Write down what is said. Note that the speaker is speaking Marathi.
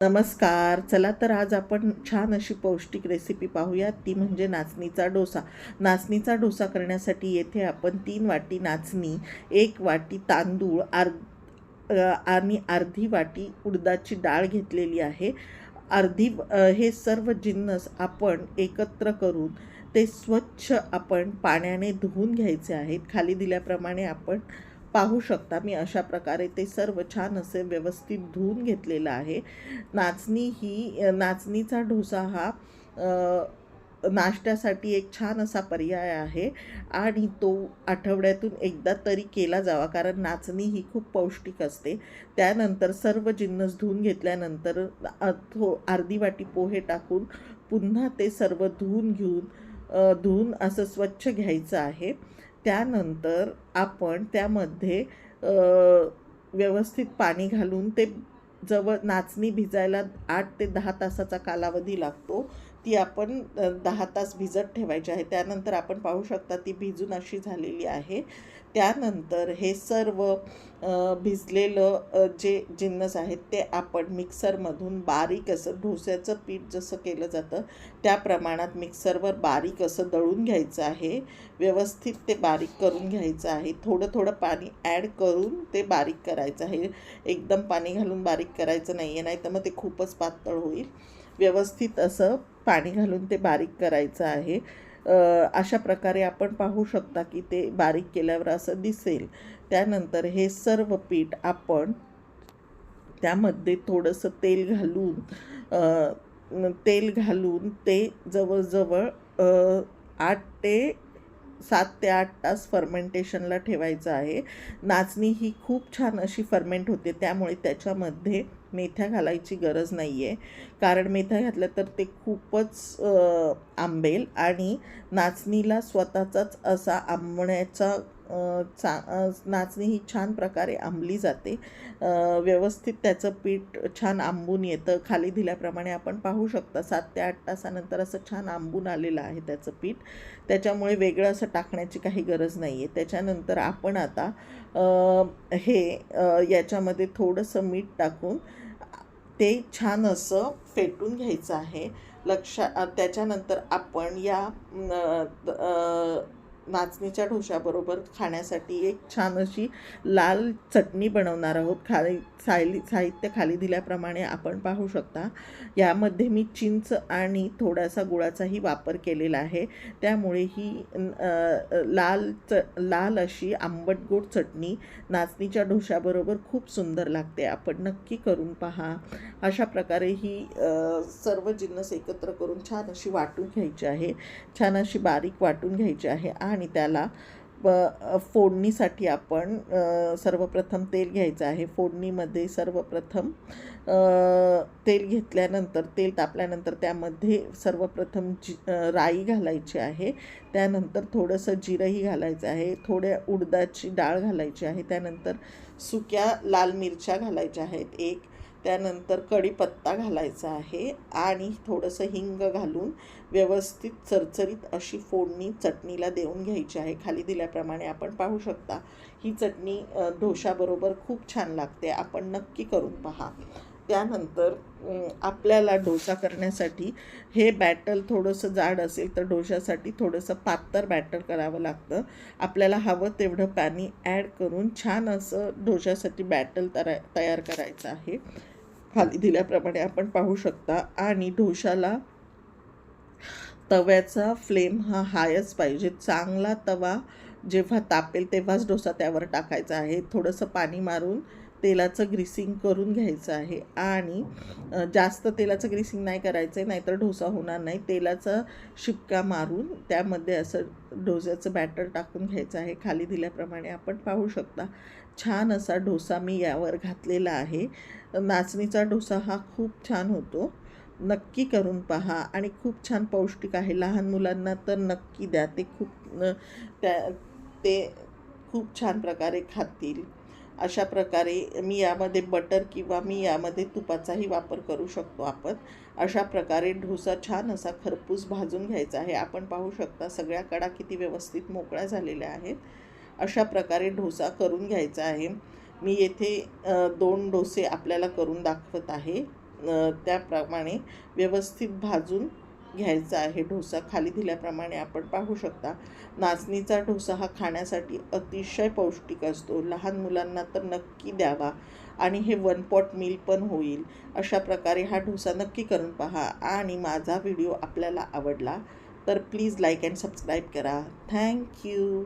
नमस्कार. चला तर आज आपण छान अशी पौष्टिक रेसिपी पाहूया. ती म्हणजे नाचणीचा डोसा. नाचणीचा डोसा करण्यासाठी येथे आपण तीन वाटी नाचणी एक वाटी तांदूळ आर आणि अर्धी वाटी उडदाची डाळ घेतलेली आहे. अर्धी हे सर्व जिन्नस आपण एकत्र करून ते स्वच्छ आपण पाण्याने धुवून घ्यायचे आहेत. खाली दिल्याप्रमाणे आपण पाहू शकता मी अशा प्रकारे ते सर्व छान असे व्यवस्थित धुवून घेतलेलं आहे. नाचणी ही नाचणीचा डोसा हा नाश्त्यासाठी एक छान असा पर्याय आहे आणि तो आठवड्यातून एकदा तरी केला जावा कारण नाचणी ही खूप पौष्टिक असते. त्यानंतर सर्व जिन्नस धुवून घेतल्यानंतर थो अर्धी वाटी पोहे टाकून पुन्हा ते सर्व धुवून घेऊन धुवून असं स्वच्छ घ्यायचं आहे. त्यानंतर आपण त्यामध्ये व्यवस्थित पाणी घालून ते जवळ नाचणी भिजायला आठ ते दहा तासाचा कालावधी लागतो. ती आपण दहा तास भिजत ठेवायची आहे. त्यानंतर आपण पाहू शकता ती भिजून अशी झालेली आहे. त्यानंतर हे सर्व भिजलेलं जे जिन्नस आहेत ते आपण मिक्सरमधून बारीक असं डोस्याचं पीठ जसं केलं जातं त्या प्रमाणात मिक्सरवर बारीक असं दळून घ्यायचं आहे. व्यवस्थित ते बारीक करून घ्यायचं आहे. थोडं थोडं पाणी ॲड करून ते बारीक करायचं आहे. एकदम पाणी घालून बारीक करायचं नाही आहे नाही तर मग ते खूपच पातळ होईल. व्यवस्थित असं पाणी घालून ते बारीक करायचं आहे. अशा प्रकारे आपण पाहू शकता की ते बारीक केल्यावर असं दिसेल. त्यानंतर हे सर्व पीठ आपण त्यामध्ये थोडंसं तेल घालून तेल घालून ते जवळजवळ आठ ते सात ते आठ तास फर्मेंटेशनला ठेवायचं आहे. नाचणी ही खूप छान अशी फर्मेंट होते त्यामुळे त्याच्यामध्ये मेथ्या घालायची गरज नाही आहे कारण मेथ्या घातल्या तर ते खूपच आंबेल आणि नाचणीला स्वतःचाच असा आंबण्याचा चा नाचणी ही छान प्रकारे आंबली जाते. व्यवस्थित त्याचं पीठ छान आंबून येतं. खाली दिल्याप्रमाणे आपण पाहू शकता सात ते आठ तासानंतर असं छान आंबून आलेलं आहे त्याचं पीठ. त्याच्यामुळे वेगळं असं टाकण्याची काही गरज नाही आहे त्याच्यानंतर आपण आता हे याच्यामध्ये थोडंसं मीठ टाकून ते छान असं फेटून घ्यायचं आहे. लक्षा त्याच्यानंतर आपण या नाचणीच्या ढोशाबरोबर खाण्यासाठी एक छान अशी लाल चटणी बनवणार आहोत. खाली सायली साहित्य खाली दिल्याप्रमाणे आपण पाहू शकता. यामध्ये मी चिंच आणि थोडासा गुळाचाही वापर केलेला आहे. त्यामुळे ही लाल च लाल अशी आंबट गोड चटणी नाचणीच्या ढोशाबरोबर खूप सुंदर लागते. आपण नक्की करून पहा. अशा प्रकारे ही सर्व जिन्नस एकत्र करून छान अशी वाटून घ्यायची आहे. छान अशी बारीक वाटून घ्यायची आहे. आणि आणि त्याला ब फोडणीसाठी आपण सर्वप्रथम तेल घ्यायचं आहे. फोडणीमध्ये सर्वप्रथम तेल घेतल्यानंतर तेल तापल्यानंतर त्यामध्ये सर्वप्रथम जी राई घालायची आहे. त्यानंतर थोडंसं जिरंही घालायचं आहे. थोड्या उडदाची डाळ घालायची आहे. त्यानंतर सुक्या लाल मिरच्या घालायच्या आहेत. एक त्यानंतर कढीपत्ता घालायचा आहे आणि थोडंसं हिंग घालून व्यवस्थित चरचरीत अशी फोडणी चटणीला देऊन घ्यायची आहे. खाली दिल्याप्रमाणे आपण पाहू शकता ही चटणी डोशाबरोबर खूप छान लागते. आपण नक्की करून पहा. त्यानंतर आपल्याला डोसा करण्यासाठी हे बॅटर थोडंसं जाड असेल तर डोशासाठी थोडंसं पातळ बॅटर करावं लागतं. आपल्याला हवं तेवढं पाणी ॲड करून छान असं डोशासाठी बॅटर तरा तयार करायचं आहे. खाली दिल्याप्रमाणे आपण पाहू शकता. आणि डोशाला तव्याचा फ्लेम हा हायच पाहिजे. चांगला तवा जेव्हा तापेल तेव्हाच डोसा त्यावर टाकायचा आहे. थोडंसं पाणी मारून तेलाचं ग्रीसिंग करून घ्यायचं आहे. आणि जास्त तेलाचं ग्रीसिंग नाही करायचं आहे नाहीतर डोसा होणार नाही. तेलाचा शिपका मारून त्यामध्ये असं डोस्याचं बॅटर टाकून घ्यायचं आहे. खाली दिल्याप्रमाणे आपण पाहू शकता. छान असा डोसा मी यावर घातलेला आहे. नाचणीचा डोसा हा खूप छान होतो. नक्की करून पहा. आणि खूप छान पौष्टिक आहे. लहान मुलांना तर नक्की द्या. ते खूप त्या ते खूप छान प्रकारे खातील. अशा प्रकारे मी यामध्ये बटर किंवा मी यामध्ये तुपाचाही वापर करू शकतो आपण. अशा प्रकारे डोसा छान असा खरपूस भाजून घ्यायचा आहे. आपण पाहू शकता सगळ्या कडा किती व्यवस्थित मोकळ्या झालेल्या आहेत. अशा प्रकारे डोसा करून घ्यायचा आहे. मी येथे दोन डोसे आपल्याला करून दाखवत आहे. त्याप्रमाणे व्यवस्थित भाजून घ्यायचा आहे. डोसा खाली दिल्याप्रमाणे आपण पाहू शकता नाचणीचा डोसा हा खाण्यासाठी अतिशय पौष्टिक असतो. लहान मुलांना तर नक्की द्यावा आणि हे वन पॉट मील पण होईल. अशा प्रकारे हा डोसा नक्की करून पहा आणि माझा व्हिडिओ आपल्याला आवडला तर प्लीज लाईक अँड सबस्क्राईब करा. Thank you